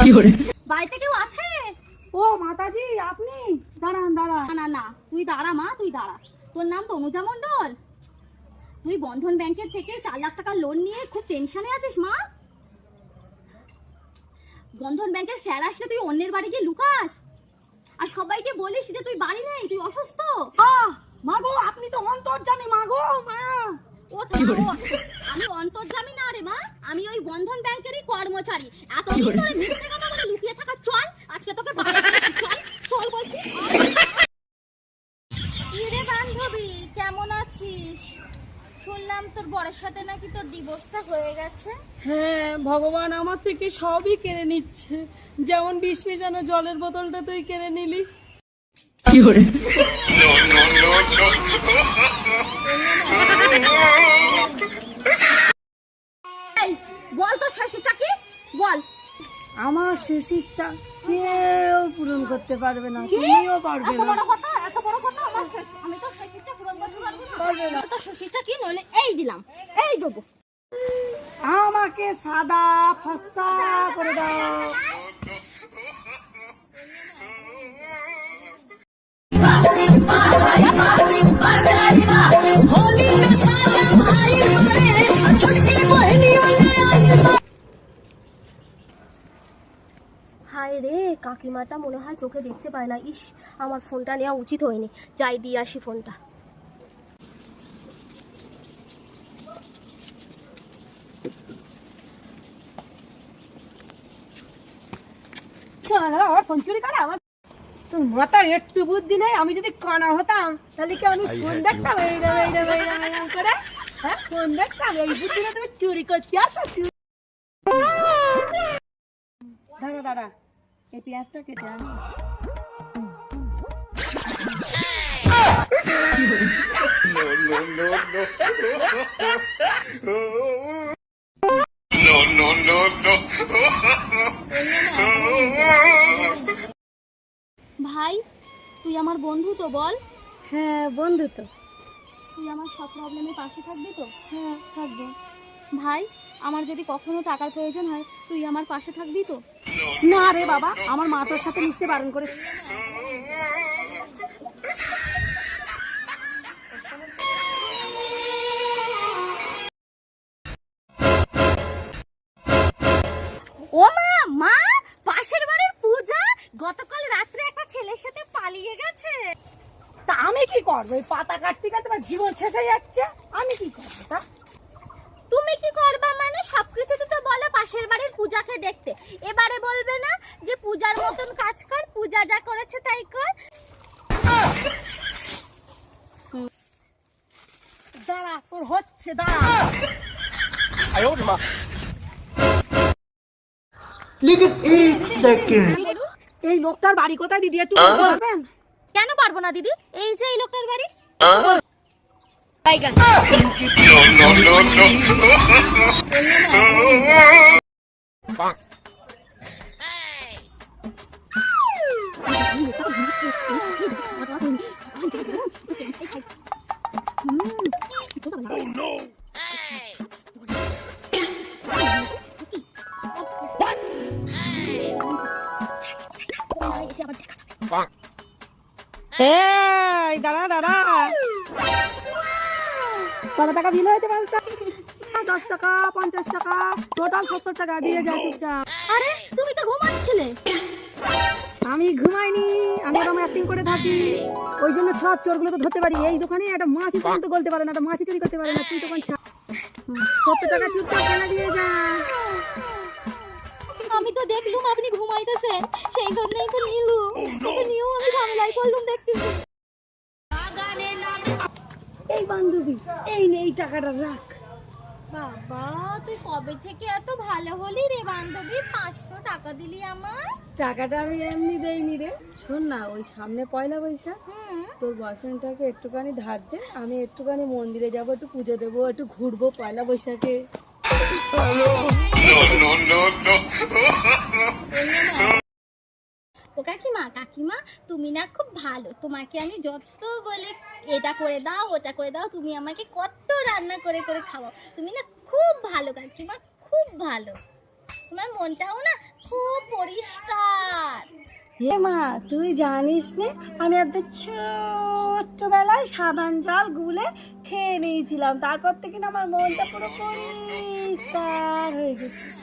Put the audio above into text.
বাড়িতে কেউ আছে? ও মাতাজি আপনি? দাঁড়ান দাঁড়ান। না না না তুই দাঁড়া মা তুই দাঁড়া। তোর নাম তনুজা মণ্ডল। তুই বন্ধন ব্যাংকের থেকে চার লাখ টাকা লোন নিয়ে খুব টেনশনে আছিস মা? বন্ধন ব্যাংকের স্যার আসলে তুই অন্যের বাড়ি গিয়ে লুকাস। আর সবাইকে বলিস যে তুই বাড়ি নেই তুই অসুস্থ। আহ, মা গো আপনি তো অন্তর্জামী মা গো মা। ওঠ মা, ওঠ। আমি অন্তর্জামি না রে মা আমি ওই বন্ধন ব্যাংকেরই কর্মচারী। এতদিন ধরে মিথ্যে কথা বলে লুকিয়ে থাকা চল আজকে তোকে বাড়ি দিচ্ছি, চল চল বলছি। কি রে বান্ধবী কেমন আছিস? শুনলাম তোর বরের সাথে নাকি তোর ডিভোর্সটা হয়ে গেছে। হ্যাঁ ভগবান আমার থেকে সবই কেড়ে নিচ্ছে। যেমন বিষ মেশানো জলের বোতলটা তুই কেড়ে নিলি এই বল তো শেষটা কি বল। আমার শেষ ইচ্ছা কেউ পূরণ করতে পারবে না তুমিও পারবে এত বড় কথা এত বড় কথা আমার আমি তো পূরণ করতে পারব না। পারবে না। তো কি নইলে এই দিলাম এই দেবো। আমাকে সাদা ফসা করে দাও। হায় রে। কাকিমাটা মনে হয় চোখে দেখতে পায় না। ইস আমার ফোনটা নেওয়া উচিত হয়নি। যাই দিয়ে আসি ফোনটা। আমার ফোন চুরি করে আমার তোর মাথা একটু বুদ্ধি নেই আমি যদি কানা হতাম তাহলে কি আমি ফোন দেখতাম? করে হ্যাঁ ফোন দেখতাম? এই বুদ্ধি তুমি চুরি আসো চুরি। দাঁড়া দাঁড়া। এই পেঁয়াজটা কেটে আনি ভাই তুই আমার বন্ধু তো বল। হ্যাঁ বন্ধু তো। তুই আমার সব প্রবলেমে পাশে থাকবি তো? হ্যাঁ থাকব। ভাই আমার যদি কখনো টাকার প্রয়োজন হয় তুই আমার পাশে থাকবি তো? না রে বাবা আমার মা তোর সাথে মিশতে বারণ করেছে। ও মা মা পাশের বাড়ির পূজা? গতকাল রাত্রে একটা ছেলের সাথে পালিয়ে গেছে। তা আমি কি করব? এই পাতা কাটতে কাটতে আমার জীবন শেষ হয়ে যাচ্ছে। আমি কি করব তা? তুমি কি করবা মানে? সবকিছুতে তো বলো পাশের বাড়ির পূজাকে দেখতে। এবারে বলবে না যে পূজার মতন কাজ কর পূজা যা করেছে তাই কর। দাঁড়া তোর হচ্ছে দাঁড়া। এই লোকটার বাড়ি কোথায় দিদি? একটু কেন পারব না দিদি? এই যে এই লোকটার বাড়ি। Phong no, no. Fuck. Oh no! Hey! da da da! কত টাকা বিল হয়েছে বলতো? দশ টাকা পঞ্চাশ টাকা টোটাল সত্তর টাকা দিয়ে যা চুপচাপ। আরে তুমি তো ঘুমাচ্ছিলে। আমি ঘুমাইনি আমি এরকম অ্যাক্টিং করে থাকি। ওই জন্য সব চোরগুলো তো ধরতে পারি। এই দোকানে একটা মাছি পর্যন্ত গলতে পারে না একটা মাছি চুরি করতে পারে না তুই ছাড়। সত্তর টাকা চুপচাপ কেনা দিয়ে যা। আমি তো দেখলুম আপনি ঘুমাইতেছেন সেই জন্যই তো নিলুম। তোকে নিয়েও আমি ঝামেলায় পড়লুম দেখতে। এই বান্ধবী এই নে এই টাকাটা রাখ। বাবা তুই কবে থেকে এত ভালো হলি রে বান্ধবী? পাঁচশো টাকা দিলি আমার টাকাটা আমি এমনি দেইনি রে। শোন না ওই সামনে পয়লা বৈশাখ। হুম। তোর বয়ফ্রেন্ডটাকে একটুখানি ধার দে আমি একটুখানি মন্দিরে যাব একটু পুজো দেবো একটু ঘুরবো পয়লা বৈশাখে। ও কাকিমা কাকিমা, তুমি না খুব ভালো। তোমাকে আমি যত বলে এটা করে দাও, ওটা করে দাও, তুমি আমাকে কত রান্না করে করে খাওয়াও। তুমি না খুব ভালো কাকিমা, খুব ভালো। তোমার মনটাও না খুব পরিষ্কার। হে মা, তুই জানিস নে, আমি একদম ছোট্টবেলায় সাবান জল গুলে খেয়ে নিয়েছিলাম। তারপর থেকে না আমার মনটা পুরো পরিষ্কার হয়ে গেছে।